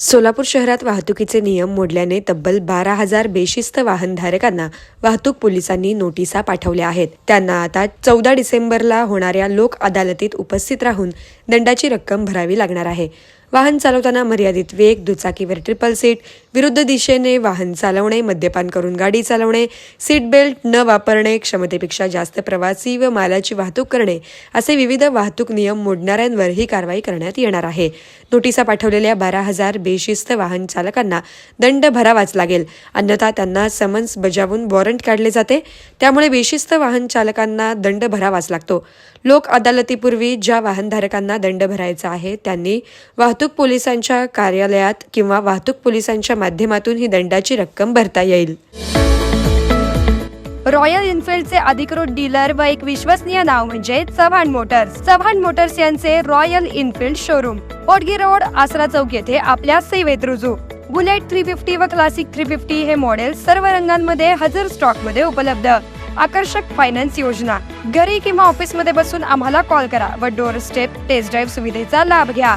सोलापूर शहरात वाहतुकीचे नियम मोडल्याने तब्बल बारा हजार बेशिस्त वाहनधारकांना वाहतूक पोलिसांनी नोटिसा पाठवल्या आहेत. त्यांना आता चौदा डिसेंबरला होणाऱ्या लोक अदालतीत उपस्थित राहून दंडाची रक्कम भरावी लागणार आहे. वाहन चालवताना मर्यादित वेग दुचाकीवर ट्रिपल सीट विरुद्ध दिशेने वाहन चालवणे मद्यपान करून गाडी चालवणे सीट बेल्ट न वापरणे क्षमतेपेक्षा जास्त प्रवासी व मालाची वाहतूक करणे असे विविध वाहतूक नियम मोडणाऱ्यांवर ही कारवाई करण्यात येणार आहे. नोटिसा पाठवलेल्या बारा हजार बेशिस्त वाहन चालकांना दंड भरावाच लागेल. अन्यथा त्यांना समन्स बजावून वॉरंट काढले जाते. त्यामुळे बेशिस्त वाहन चालकांना दंड भरावाच लागतो. लोक अदालतीपूर्वी ज्या वाहनधारकांना दंड भरायचा आहे त्यांनी वाहतूक वाहतूक पोलिसांच्या कार्यालयात किंवा वाहतूक पोलिसांच्या माध्यमातून ही दंडाची रक्कम भरता येईल. रॉयल इन्फिल्डचे अधिकृत डीलर व एक विश्वसनीय नाव म्हणजे चव्हाण मोटर्स. चव्हाण मोटर्स यांचे Royal Enfield showroom. Odgi road Asara चौक येथे आपल्या सेवेत रुजू. बुलेट थ्री फिफ्टी व क्लासिक थ्री फिफ्टी हे मॉडेल सर्व रंगांमध्ये हजर स्टॉकमध्ये उपलब्ध. आकर्षक फायनान्स योजना. घरी किंवा ऑफिसमध्ये बसून आम्हाला कॉल करा व डोर स्टेप टेस्ट ड्राईव्ह सुविधेचा लाभ घ्या.